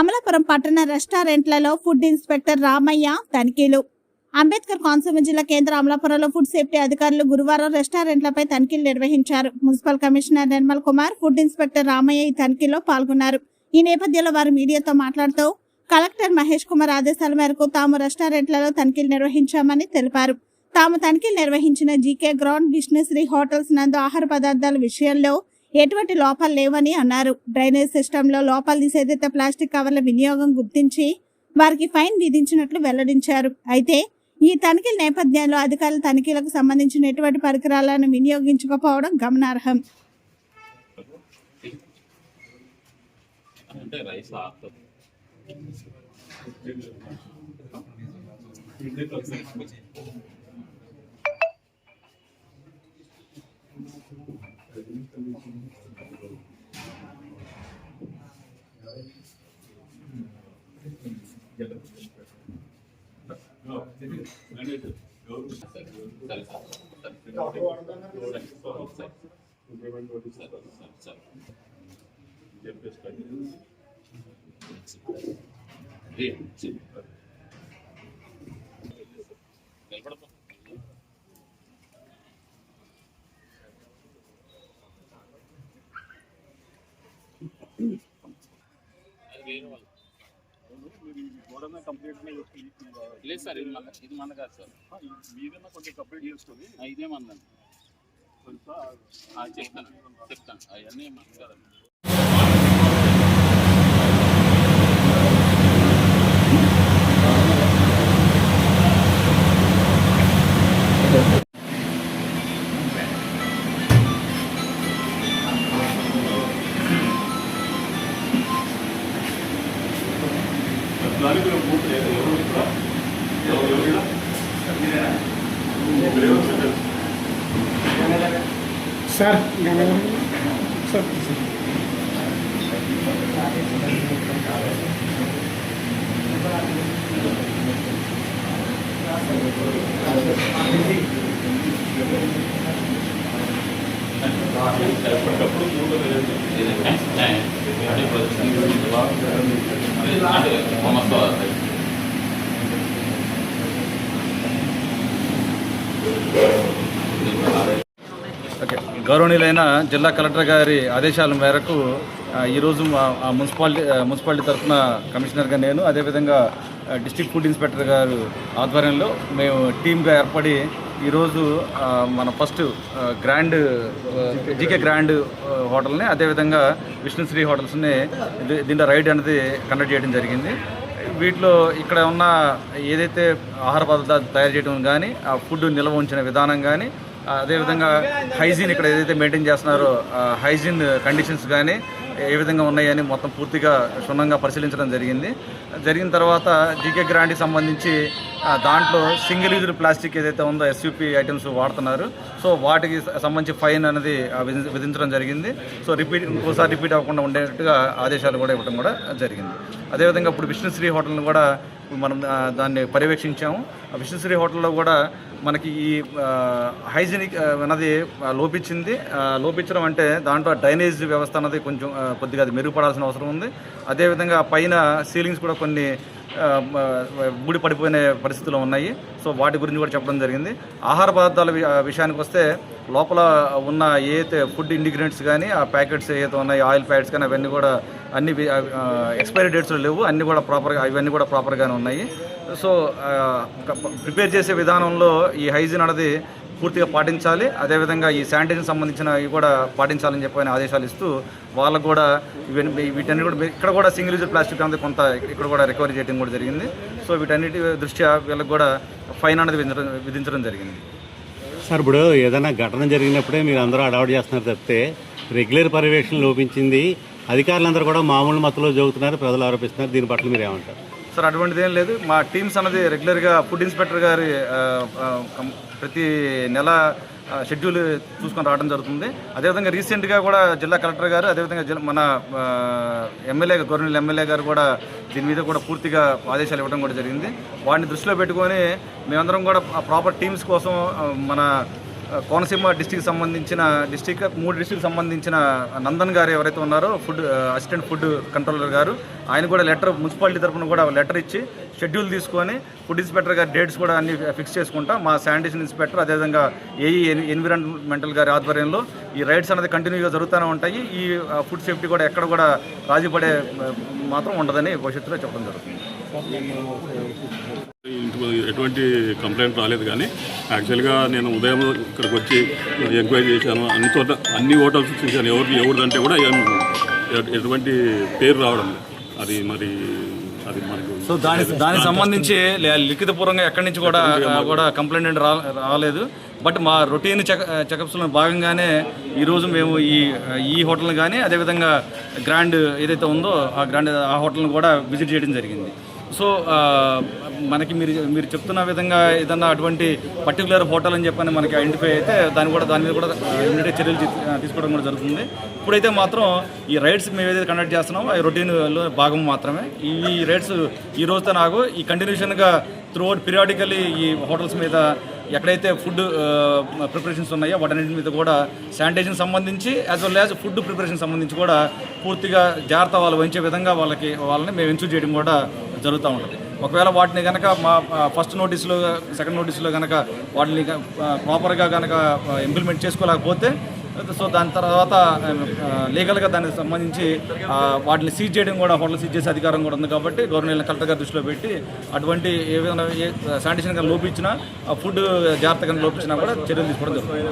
అమలాపురం పట్టణ రెస్టారెంట్లలో food inspector Ramayya తనిఖీలు. అంబేద్కర్ కోనసీమ జిల్లా కేంద్ర అమలాపురంలో ఫుడ్ సేఫ్టీ అధికారులు గురువారం రెస్టారెంట్లపై తనిఖీలు నిర్వహించారు. Municipal commissioner Nirmal Kumar food inspector Ramayya ఈ తనిఖీలో పాల్గొన్నారు. ఈ నేపథ్యంలో వారు మీడియాతో మాట్లాడుతూ కలెక్టర్ మహేష్ కుమార్ ఆదేశాల మేరకు తాము రెస్టారెంట్లలో తనిఖీలు నిర్వహించామని తెలిపారు. తాము తనిఖీలు నిర్వహించిన జీకే గ్రౌండ్ విష్ణుశ్రీ హోటల్స్ నందు ఆహార పదార్థాల విషయంలో ఎటువంటి లోపాలు లేవని అన్నారు. డ్రైనేజ్ సిస్టంలో లోపాలు తీసేదైతే ప్లాస్టిక్ కవర్ల వినియోగం గుర్తించి వారికి ఫైన్ విధించినట్లు వెల్లడించారు. అయితే ఈ తనిఖీల నేపథ్యంలో అధికారులు తనిఖీలకు సంబంధించిన ఎటువంటి పరికరాలను వినియోగించకపోవడం గమనార్హం. అంటే Yeah, yeah. అది వేరే లేదు సార్ ఇది మన ఇది మన కాదు సార్. మీదన్నా కొంచెం కంప్లీట్ చేసుకొని ఇదే మందండి కొంచెం ఆ, చెప్తాను చెప్తాను. అవన్నీ మన కాదండి దానికి కూడా పూర్తి లేదు ఎవరు ఇక్కడ ఎవరు ఎవరు ఇక్కడ ఎవరు చెప్పారు సార్ సార్ ఎప్పటికప్పుడు అంటే ఓకే. గౌరవనీయులైన జిల్లా కలెక్టర్ గారి ఆదేశాల మేరకు ఈరోజు మున్సిపాలిటీ మున్సిపాలిటీ తరఫున కమిషనర్గా నేను అదేవిధంగా డిస్టిక్ డిస్ట్రిక్ట్ ఫుడ్ ఇన్స్పెక్టర్ గారు ఆధ్వర్యంలో మేము టీమ్గా ఏర్పడి ఈరోజు మన ఫస్ట్ గ్రాండ్ జీకే గ్రాండ్ హోటల్ని అదేవిధంగా విష్ణుశ్రీ హోటల్స్ని దీ- దీంట్లో రైడ్ అనేది కండక్ట్ చేయడం జరిగింది. వీటిలో ఇక్కడ ఉన్న ఏదైతే ఆహార పదార్థాలు తయారు చేయడం కానీ ఆ ఫుడ్ నిల్వ ఉంచిన విధానం కానీ అదేవిధంగా హైజీన్ ఇక్కడ ఏదైతే మెయింటైన్ చేస్తున్నారో హైజీన్ కండిషన్స్ కానీ ఏ విధంగా ఉన్నాయని మొత్తం పూర్తిగా క్షుణ్ణంగా పరిశీలించడం జరిగింది. జరిగిన తర్వాత జీకే గ్రాండ్కి సంబంధించి దాంట్లో సింగిల్ యూజ్డ్ ప్లాస్టిక్ ఏదైతే ఉందో ఎస్యూపీ ఐటమ్స్ వాడుతున్నారు. సో వాటికి సంబంధించి ఫైన్ అనేది విధించడం జరిగింది. సో రిపీట్ ఇంకోసారి రిపీట్ అవ్వకుండా ఉండేట్టుగా ఆదేశాలు కూడా ఇవ్వడం కూడా జరిగింది. అదేవిధంగా ఇప్పుడు విష్ణుశ్రీ హోటల్ని కూడా మనం దాన్ని పర్యవేక్షించాము. ఆ విష్ణుశ్రీ హోటల్లో కూడా మనకి ఈ హైజీనిక్ అన్నది లోపించింది. లోపించడం అంటే దాంట్లో డ్రైనేజ్ వ్యవస్థ అన్నది కొంచెం కొద్దిగా అది మెరుగుపడాల్సిన అవసరం ఉంది. అదేవిధంగా పైన సీలింగ్స్ కూడా కొన్ని ముడి పడిపోయిన పరిస్థితులు ఉన్నాయి. సో వాటి గురించి కూడా చెప్పడం జరిగింది. ఆహార పదార్థాల వి- విషయానికి వస్తే లోపల ఉన్న ఏదైతే ఫుడ్ ఇంగ్రీడియంట్స్ కానీ ఆ ప్యాకెట్స్ ఏదైతే ఉన్నాయి ఆయిల్ ప్యాకెట్స్ కానీ అవన్నీ కూడా అన్ని ఎక్స్పైరీ డేట్స్ లేవు. అన్నీ కూడా ప్రాపర్గా ఇవన్నీ కూడా ప్రాపర్గానే ఉన్నాయి. సో ప్రిపేర్ చేసే విధానంలో ఈ హైజీన్ అనేది పూర్తిగా పాటించాలి. అదేవిధంగా ఈ శానిటైజర్ సంబంధించిన ఇవి కూడా పాటించాలని చెప్పి ఆయన ఆదేశాలు ఇస్తూ వాళ్ళకు కూడా ఇవన్నీ వీటన్ని కూడా ఇక్కడ కూడా సింగిల్ యూజ్ ప్లాస్టిక్ అనేది కొంత ఇక్కడ కూడా రికవరీ చేయడం కూడా జరిగింది. సో వీటన్నిటి దృష్ట్యా వీళ్ళకి కూడా ఫైన్ అనేది విధించడం విధించడం జరిగింది. సార్ ఇప్పుడు ఏదైనా ఘటన జరిగినప్పుడే మీరు అందరూ అడవాడు చేస్తున్నారు తప్పితే రెగ్యులర్ పర్యవేక్షణ లోపించింది. అధికారులందరూ కూడా మామూలు మత్తులో జోగుతున్నారు ప్రజలు ఆరోపిస్తున్నారు. దీని పట్ల మీరు ఏమంటారు? సార్ అటువంటిది ఏం లేదు. మా టీమ్స్ అన్నది రెగ్యులర్గా ఫుడ్ ఇన్స్పెక్టర్ గారి ప్రతి నెల షెడ్యూల్ చూసుకొని రావడం జరుగుతుంది. అదేవిధంగా రీసెంట్గా కూడా జిల్లా కలెక్టర్ గారు అదేవిధంగా జిల్లా మన ఎమ్మెల్యే గవర్నల్ ఎమ్మెల్యే గారు కూడా దీని మీద కూడా పూర్తిగా ఆదేశాలు ఇవ్వడం కూడా జరిగింది. వాటిని దృష్టిలో పెట్టుకొని మేమందరం కూడా ప్రాపర్ టీమ్స్ కోసం మన కోనసీమ డిస్టిక్ సంబంధించిన డిస్టిక్ మూడు డిస్టిక్ సంబంధించిన నందన్ గారు ఎవరైతే ఉన్నారో ఫుడ్ అసిస్టెంట్ ఫుడ్ కంట్రోలర్ గారు ఆయన కూడా లెటర్ మున్సిపాలిటీ తరఫున కూడా లెటర్ ఇచ్చి షెడ్యూల్ తీసుకొని ఫుడ్ ఇన్స్పెక్టర్ గారి డేట్స్ కూడా అన్ని ఫిక్స్ చేసుకుంటా మా శానిటేషన్ ఇన్స్పెక్టర్ అదేవిధంగా ఏఈ ఎన్విరాన్మెంటల్ గారి ఆధ్వర్యంలో ఈ రైడ్స్ అనేది కంటిన్యూగా జరుగుతూనే ఉంటాయి. ఈ ఫుడ్ సేఫ్టీ కూడా ఎక్కడ కూడా రాజీ పడే మాత్రం ఉండదని భవిష్యత్తులో చెప్పడం జరుగుతుంది. ఎటువంటి కంప్లైంట్ రాలేదు కానీ యాక్చువల్గా నేను ఉదయం ఇక్కడికి వచ్చి ఎంక్వైరీ చేశాను. అన్ని చోట్ల అన్ని హోటల్స్ చూశాను. ఎవరు ఎవరిదంటే కూడా ఎటువంటి పేరు రావడం అది మరి అది మనకు సో దాని దానికి సంబంధించి లే- లిఖితపూర్వకంగా ఎక్కడి నుంచి కూడా కూడా కంప్లైంట్ రాలేదు. బట్ మా రొటీన్ చెక్ చెకప్స్లో భాగంగానే ఈరోజు మేము ఈ ఈ హోటల్ని కానీ అదేవిధంగా గ్రాండ్ ఏదైతే ఉందో ఆ గ్రాండ్ ఆ హోటల్ని కూడా విజిట్ చేయడం జరిగింది. సో మనకి మీరు మీరు చెప్తున్న విధంగా ఏదన్నా అటువంటి పర్టికులర్ హోటల్ అని చెప్పని మనకి ఐడెంటిఫై అయితే దాన్ని కూడా దాని మీద కూడా ఇమీడియట్ చర్యలు తీసుకోవడం కూడా జరుగుతుంది. ఇప్పుడైతే మాత్రం ఈ రైడ్స్ మేము ఏదైతే కండక్ట్ చేస్తున్నామో ఈ రొటీన్లో భాగం మాత్రమే. ఈ రైడ్స్ ఈ రోజుతో నాకు ఈ కంటిన్యూషన్గా త్రూ అవుట్ పీరియాడికల్లీ ఈ హోటల్స్ మీద ఎక్కడైతే ఫుడ్ ప్రిపరేషన్స్ ఉన్నాయో వాటన్నిటి మీద కూడా శానిటైజేషన్ సంబంధించి as well as food preparation సంబంధించి కూడా పూర్తిగా జాగ్రత్త వాళ్ళు వహించే విధంగా వాళ్ళకి వాళ్ళని మేము ఇన్సూర్ చేయడం కూడా జరుగుతూ ఉంటుంది. ఒకవేళ వాటిని కనుక మా ఫస్ట్ నోటీస్లో సెకండ్ నోటీస్లో కనుక వాటిని ప్రాపర్గా కనుక ఇంప్లిమెంట్ చేసుకోలేకపోతే సో దాని తర్వాత లీగల్గా దానికి సంబంధించి వాటిని సీజ్ చేయడం కూడా హోటల్ సీజ్ చేసే అధికారం కూడా ఉంది కాబట్టి గవర్నమెంట్ కలెక్టర్ గారి దృష్టిలో పెట్టి అటువంటి ఏ విధంగా ఏ శానిటేషన్ కానీ లోపించినా ఫుడ్ జాగ్రత్తగా లోపించినా కూడా చర్యలు తీసుకోవడం జరుగుతుంది.